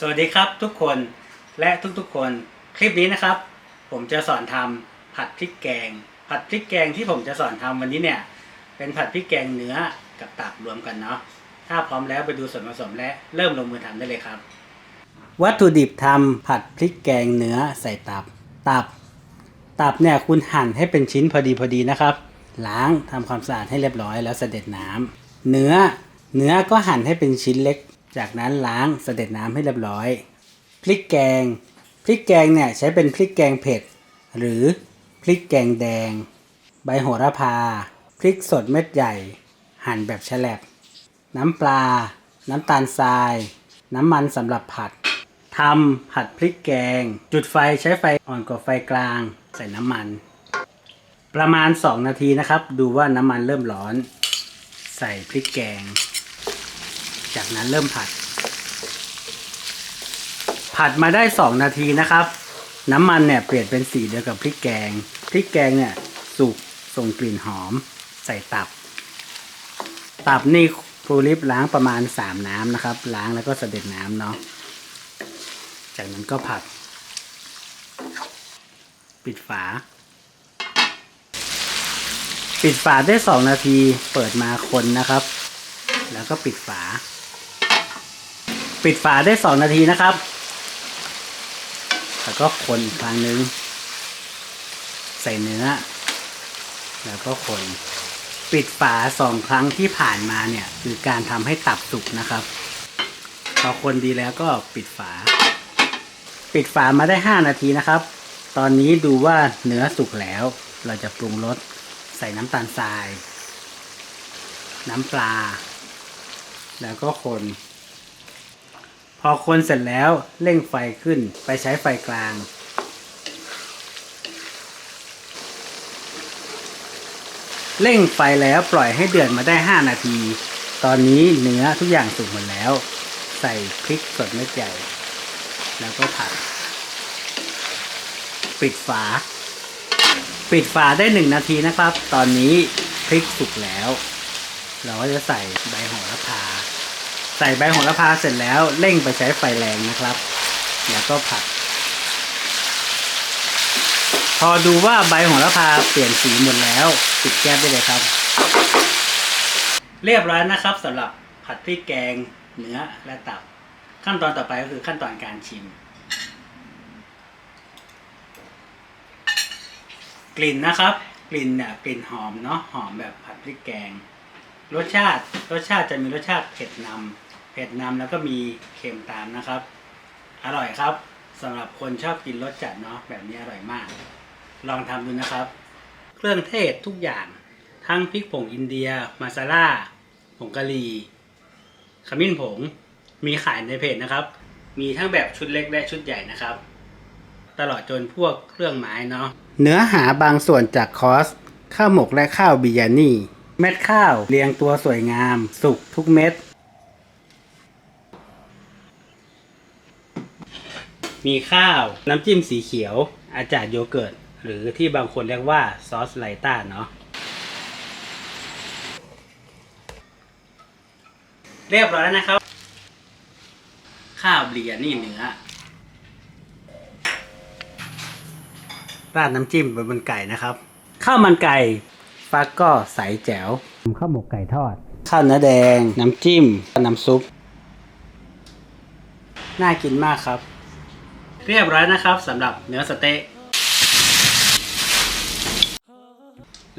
สวัสดีครับทุกคนและทุกๆคนคลิปนี้นะครับ ผมจะสอนทำผัดพริกแกง ผัดพริกแกงที่ผมจะสอนทำวันนี้เนี่ย เป็นผัดพริกแกงเนื้อกับตับรวมกันเนาะถ้าพร้อมแล้วไปดูส่วนผสมและเริ่มลงมือทำได้เลยครับ วัตถุดิบทำผัดพริกแกงเนื้อใส่ตับ ตับ ตับเนี่ยคุณหั่นให้เป็นชิ้นพอดีพอดีนะครับ ล้างทำความสะอาดให้เรียบร้อยแล้วเสด็จน้ำเนื้อเนื้อก็หั่นให้เป็นชิ้นเล็ก จากนั้นล้างเสด็จน้ำให้เรียบร้อย พริกแกง พริกแกงเนี่ยใช้เป็นพริกแกงเผ็ด หรือพริกแกงแดง ใบโหระพา พริกสดเม็ดใหญ่ หั่นแบบแฉลบ น้ำปลา น้ำตาลทราย น้ำมันสำหรับผัดทำผัดพริกแกง จุดไฟใช้ไฟอ่อนกว่าไฟกลาง ใส่น้ำมัน ประมาณ 2 นาทีนะครับ ดูว่าน้ำมันเริ่มร้อน ใส่พริกแกง จากนั้นเริ่มผัด ผัดมาได้ 2 นาทีนะครับ น้ำมันเนี่ยเปลี่ยนเป็นสีเดียวกับพริกแกง พริกแกงเนี่ยสุกส่งกลิ่นหอม ใส่ตับ ตับนี่ครูลิฟล้างประมาณ 3 น้ำนะครับ ล้างแล้วก็เสด็จน้ำเนาะ จากนั้นก็ผัด ปิดฝา ปิดฝาได้ 2 นาที เปิดมาคนนะครับ แล้วก็ปิดฝา ปิดฝาได้2นาทีนะครับ แล้วก็คนอีกครั้งนึง ใส่เนื้อ แล้วก็คน ปิดฝาสองครั้งที่ผ่านมาเนี่ย คือการทำให้ตับสุกนะครับ พอคนดีแล้วก็ปิดฝา ปิดฝามาได้ 5 นาทีนะครับ ตอนนี้ดูว่าเนื้อสุกแล้ว เราจะปรุงรสใส่น้ำตาลทราย น้ำปลา แล้วก็คน พอคนเสร็จแล้วเร่งไฟขึ้นไปใช้ไฟกลาง เร่งไฟแล้วปล่อยให้เดือดมาได้ 5 นาที ตอนนี้เนื้อทุกอย่างสุกหมดแล้ว ใส่พริกสดเม็ดใหญ่ แล้วก็ผัด ปิดฝา ปิดฝาได้หนึ่งนาทีนะครับ ตอนนี้พริกสุกแล้ว เราก็จะใส่ใบโหระพา ใส่ใบโหระพาเสร็จแล้วเร่งไปใช้ไฟแรงนะครับ แล้วก็ผัด พอดูว่าใบโหระพาเปลี่ยนสีหมดแล้วปิดแก๊สได้เลยครับ เรียบร้อยนะครับสำหรับผัดพริกแกงเนื้อและตับ ขั้นตอนต่อไปก็คือขั้นตอนการชิม กลิ่นนะครับ กลิ่นเนี่ยกลิ่นหอมเนาะหอมแบบผัดพริกแกง รสชาติรสชาติจะมีรสชาติเผ็ดนำ เผ็ดนำแล้วก็มีเค็มตามนะครับ อร่อยครับสำหรับคนชอบกินรสจัดเนาะแบบนี้อร่อยมาก ลองทำดูนะครับ เครื่องเทศทุกอย่าง ทั้งพริกผงอินเดีย มาซาล่าผงกะหรี่ขมิ้นผง มีขายในเพจนะครับ มีทั้งแบบชุดเล็กและชุดใหญ่นะครับ ตลอดจนพวกเครื่องไม้เนาะเนื้อหาบางส่วนจากคอส ข้าวหมกและข้าวบิยานี่ เม็ดข้าวเรียงตัวสวยงาม สุกทุกเม็ด มีข้าว น้ำจิ้มสีเขียว อาจารย์โยเกิร์ต หรือที่บางคนเรียกว่าซอสไลต้าเนาะ เรียบร้อยแล้วนะครับ ข้าวเบียนี่เนื้อ ราดน้ำจิ้มไปบนไก่นะครับ ข้าวมันไก่ฟักก็ใสแจ๋ว ข้าวหมกไก่ทอด ข้าวเนื้อแดง น้ำจิ้ม น้ำซุป น่ากินมากครับ เรียบร้อยนะครับสำหรับเนื้อสเต๊ะ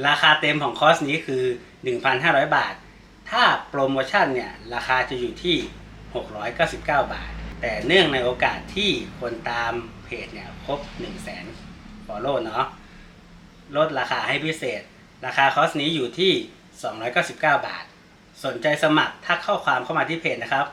ราคาเต็มของคอร์สนี้คือ 1,500 บาท ถ้าโปรโมชั่นเนี่ย ราคาจะอยู่ที่ 699 บาท แต่เนื่องในโอกาสที่คนตามเพจเนี่ยครบ 1 0 0 0 0แสน follow เนาะลดราคาให้พิเศษ ราคาคอร์สนี้อยู่ที่ 299 บาท สนใจสมัครทักข้อความเข้ามาที่เพจนะครับ